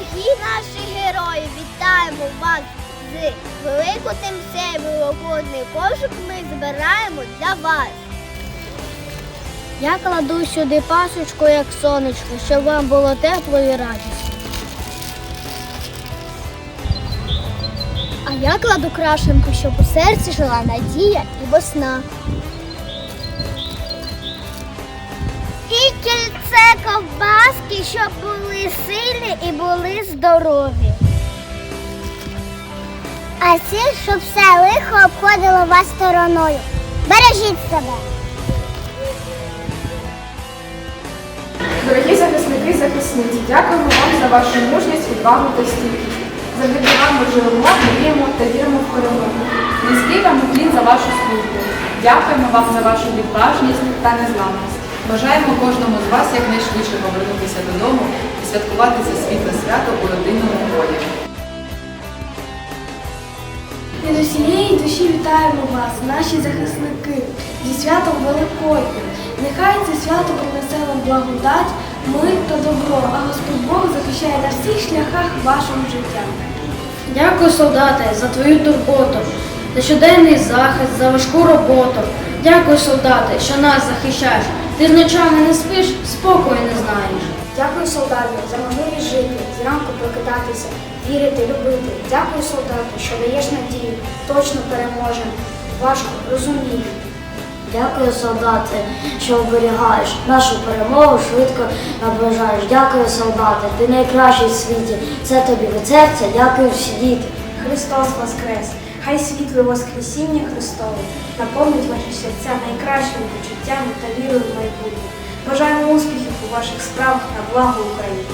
Дорогі наші герої, вітаємо вас з цей великодний кошик ми збираємо для вас. Я кладу сюди пасочку, як сонечко, щоб вам було тепло і радісно. А я кладу крашенку, щоб у серці жила надія і весна. І кільце ковбаски, щоб були сильні і були здорові. А сіль, щоб все лихо обходило вас стороною. Бережіть себе. Дорогі захисники захисниці, дякуємо вам за вашу мужність, відвагу та стійкість. Завдяки вам ми живемо, мріємо та віримо в перемогу. Низький вам уклін за вашу службу. Дякуємо вам за вашу відважність та незламність. Бажаємо кожному з вас якнайшвидше повернутися додому і святкувати це світле свято у родинному колі. Від усієї душі вітаємо вас, наші захисники, зі святом Великодня. Нехай це свято принесе вам благодать, мир та добро, а Господь Бог захищає на всіх шляхах вашого життя. Дякую, солдати, за твою турботу, за щоденний захист, за важку роботу. Дякую, солдати, що нас захищаєш. Ти з ночами не спиш, спокою не знаєш. Дякую, солдати, за можливість жити, зранку прокидатися, вірити, любити. Дякую, солдати, що даєш надію, точно переможемо. Важко, розумію. Дякую, солдати, що оберігаєш нашу перемогу, швидко наближаєш. Дякую, солдати, ти найкращий в світі. Це тобі від серця, дякую всі діти. Христос Воскрес! Хай світле Воскресіння Христове наповнить ваші серця найкращими почуттями та вірою в майбутнє. Бажаємо успіхів у ваших справах на благо України.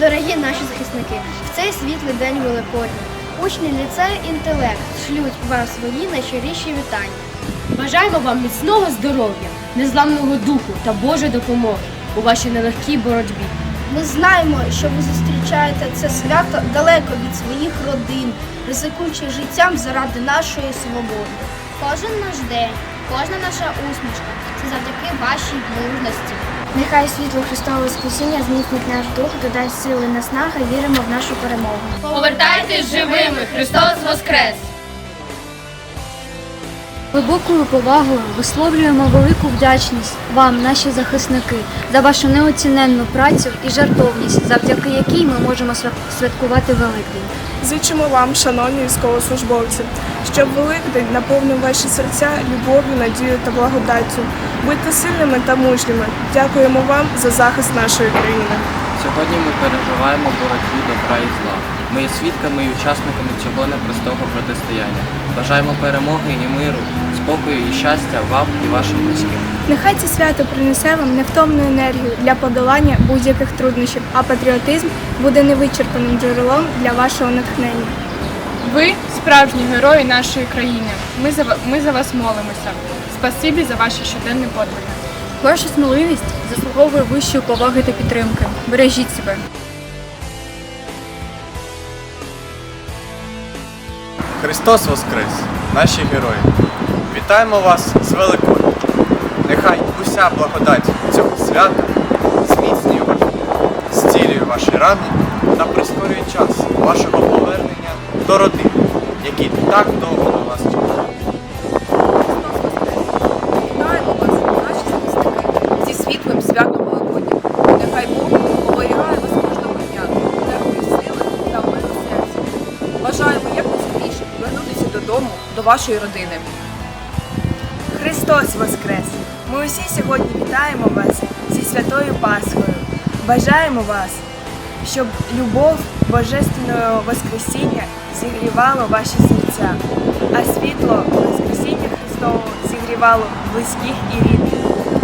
Дорогі наші захисники, в цей світлий день Великодня учні ліцею інтелект шлють вам свої найщиріші вітання. Бажаємо вам міцного здоров'я, незламного духу та Божої допомоги у вашій нелегкій боротьбі. Ми знаємо, що ви зустрічаєте це свято далеко від своїх родин, ризикуючи життям заради нашої свободи. Кожен наш день, кожна наша усмішка це завдяки вашій мужності. Нехай світло Христове Воскресіння зміцнить наш дух, додасть сили наснага, віримо в нашу перемогу. Повертайтесь живими! Христос Воскрес! Глибокою повагою висловлюємо велику вдячність вам, наші захисники, за вашу неоціненну працю і жертовність, завдяки якій ми можемо святкувати Великдень. Зичимо вам, шановні військовослужбовці, щоб Великдень наповнив ваші серця любов'ю, надією та благодаттю. Будьте сильними та мужніми. Дякуємо вам за захист нашої країни. Сьогодні ми переживаємо боротьбу добра і зла. Ми є свідками і учасниками цього непростого протистояння. Бажаємо перемоги і миру, спокою і щастя вам і вашим близьким. Нехай це свято принесе вам невтомну енергію для подолання будь-яких труднощів, а патріотизм буде невичерпаним джерелом для вашого натхнення. Ви справжні герої нашої країни. Ми за, ми за вас молимося. Спасибі за ваші щоденні подвиги. Ваша сміливість заслуговує вищої поваги та підтримки. Бережіть себе. Христос Воскрес, наші герої! Вітаємо вас з Великою! Нехай уся благодать цього свята зміцнює вас, зцілює ваші рани та прискорює час вашого повернення до родини, які так довго на вас чекали. Вашої родини. Христос Воскрес! Ми усі сьогодні вітаємо вас зі святою Пасхою. Бажаємо вас, щоб любов Божественного Воскресіння зігрівало ваші серця, а світло Воскресіння Христового зігрівало близьких і рідних.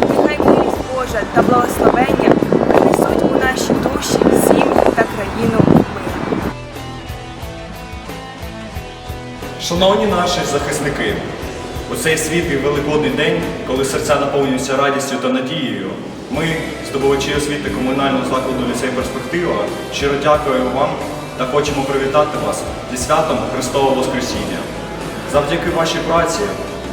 Нехай милість Божа та благословення принесуть у наші душі, сім'ї та країну Шановні наші захисники, у цей світлий великодний день, коли серця наповнюються радістю та надією, ми, здобувачі освіти комунального закладу ліцей перспектива, щиро дякуємо вам та хочемо привітати вас зі святом Христового Воскресіння. Завдяки вашій праці,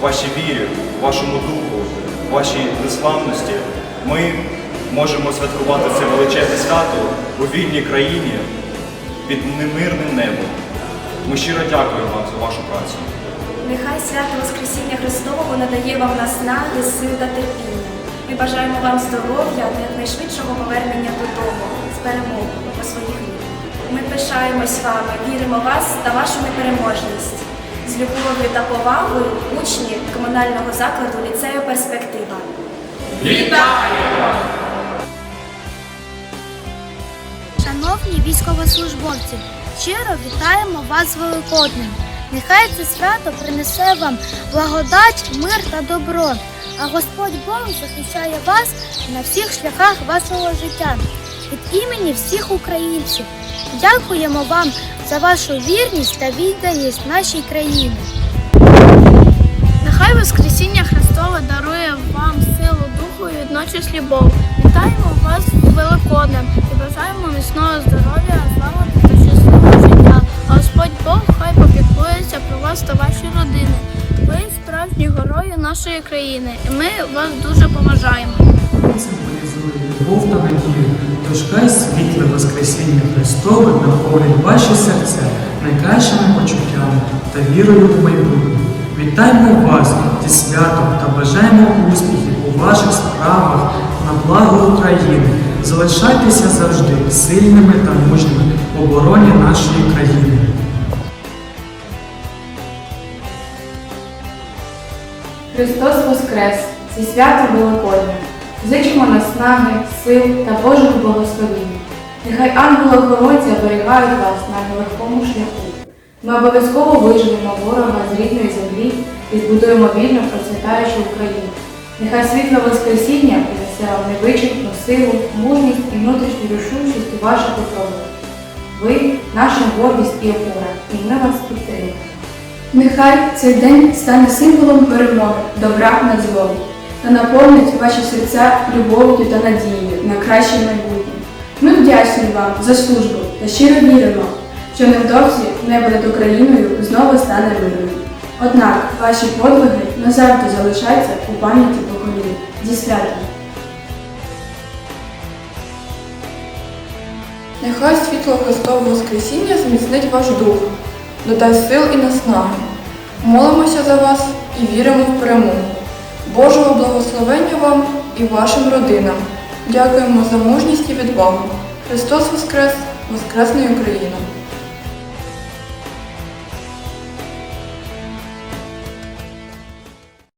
вашій вірі, вашому духу, вашій незламності ми можемо святкувати це величезне свято у вільній країні під немирним небом. Ми щиро дякуємо вам за вашу працю. Нехай свято Воскресіння Христового надає вам наснаги, сил та терпіння. Ми бажаємо вам здоров'я та якнайшвидшого повернення додому з перемогою по своїх рідних. Ми пишаємось вами, віримо в вас та вашу непереможність. З любов'ю та повагою учні комунального закладу ліцею Перспектива. Шановні військовослужбовці, щиро вітаємо вас з Великоднем. Нехай це свято принесе вам благодать, мир та добро. А Господь Бог захищає вас на всіх шляхах вашого життя. Від імені всіх українців дякуємо вам за вашу вірність та відданість нашій країні. Нехай Воскресіння Христове дарує вам силу духу і водночас любов. Вітаємо вас з Великоднем і бажаємо міцного здоров'я, злагоди Господь Бог хай попіклується про вас та ваші родини. Ви справжні герої нашої країни, і ми вас дуже поважаємо. любов та надію, тож хай світле Воскресіння Христове наповнить ваші серця найкращими почуттями та вірою в майбутнє. Вітаємо вас зі святом та бажаємо успіхів у ваших справах на благо України. Залишайтеся завжди сильними та мужніми обороні нашої країни. Христос Воскрес! Зі святом Великодня! Зичимо наснаги, сил та Божих благословінь. Нехай ангели-охоронці оберігають вас на нелегкому шляху. Ми обов'язково виженемо ворога з рідної землі і збудуємо вільну процвітаючу Україну. Нехай світло Воскресіння принесе вам невичерпну силу, мужність і внутрішню рішучість у ваших випробуваннях. Ви наша гордість і опора, і ми вас підтримуємо. Нехай цей день стане символом перемоги, добра над злом та наповнить ваші серця любов'ю та надією на краще майбутнє. Ми вдячні вам за службу та щиро віримо, що невдовзі небо над Україною знову стане мирним. Однак ваші подвиги назавжди залишаються у пам'яті поколінь. Зі святом! Нехай світло Христового Воскресіння зміцнить ваш дух, додасть сил і наснаги. Молимося за вас і віримо в перемогу. Божого благословення вам і вашим родинам. Дякуємо за мужність і відвагу. Христос Воскрес! Воскресна Україна!